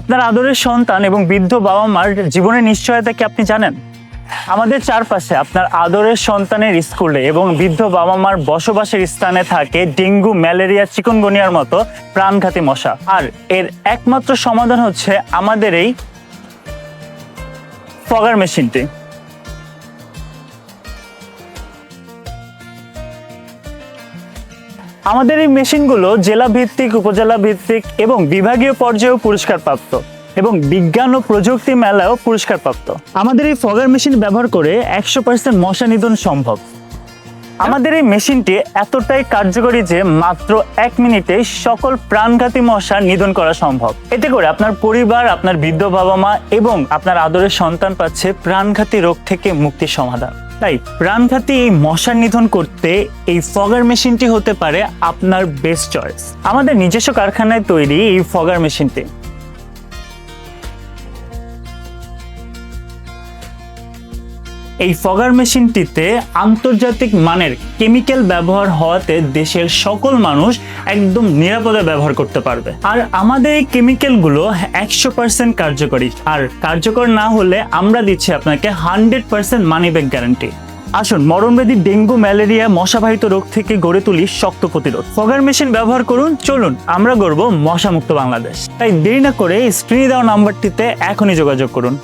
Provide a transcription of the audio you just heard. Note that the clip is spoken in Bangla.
আপনার আদরের সন্তান এবং বৃদ্ধ বাবা মার জীবনের নিশ্চয়তা কি আপনি জানেন? আমাদের চারপাশে আপনার আদরের সন্তানের স্কুলে এবং বৃদ্ধ বাবা মার বসবাসের স্থানে থাকে ডেঙ্গু, ম্যালেরিয়া, চিকনগুনিয়ার মতো প্রাণঘাতী মশা। আর এর একমাত্র সমাধান হচ্ছে আমাদের এই ফগার মেশিনটি। আমাদের এই মেশিনগুলো জেলা ভিত্তিক উপজেলা ভিত্তিক এবং বিভাগীয় পর্যায়েও পুরস্কার প্রাপ্ত এবং বিজ্ঞান ও প্রযুক্তি মেলায়ও পুরস্কারপ্রাপ্ত। আমাদের এই ফগার মেশিন ব্যবহার করে একশো পার্সেন্ট মশা নিধন সম্ভব। আমাদের এই মেশিনটি এতটাই কার্যকরী যে মাত্র এক মিনিটে সকল প্রাণঘাতী মশা নিধন করা সম্ভব। এতে করে আপনার পরিবার, আপনার বৃদ্ধ বাবা মা এবং আপনার আদরের সন্তান পাচ্ছে প্রাণঘাতী রোগ থেকে মুক্তির সমাধান। তাই প্রাণঘাতী এই মশার নিধন করতে এই ফগার মেশিনটি হতে পারে আপনার বেস্ট চয়েস আমাদের নিজস্ব কারখানায় তৈরি এই ফগার মেশিনটি। এই ফগার মেশিনটিতে আন্তর্জাতিক মানের কেমিক্যাল ব্যবহার হওয়াতে দেশের সকল মানুষ একদম নিরাপদে ব্যবহার করতে পারবে। আর আমাদের এই কেমিক্যালগুলো একশো পার্সেন্ট কার্যকরী। আর কার্যকর না হলে আমরা দিচ্ছি আপনাকে hundred percent money back guarantee আসুন মরণব্যাধি ডেঙ্গু, ম্যালেরিয়া, মশাবাহিত রোগ থেকে গড়ে তুলি শক্ত প্রতিরোধ। ফগার মেশিন ব্যবহার করুন, চলুন, আমরা গড়ব মশামুক্ত বাংলাদেশ। তাই দেরি না করে স্ক্রিনে দেওয়া নাম্বারটিতে এখনই যোগাযোগ করুন।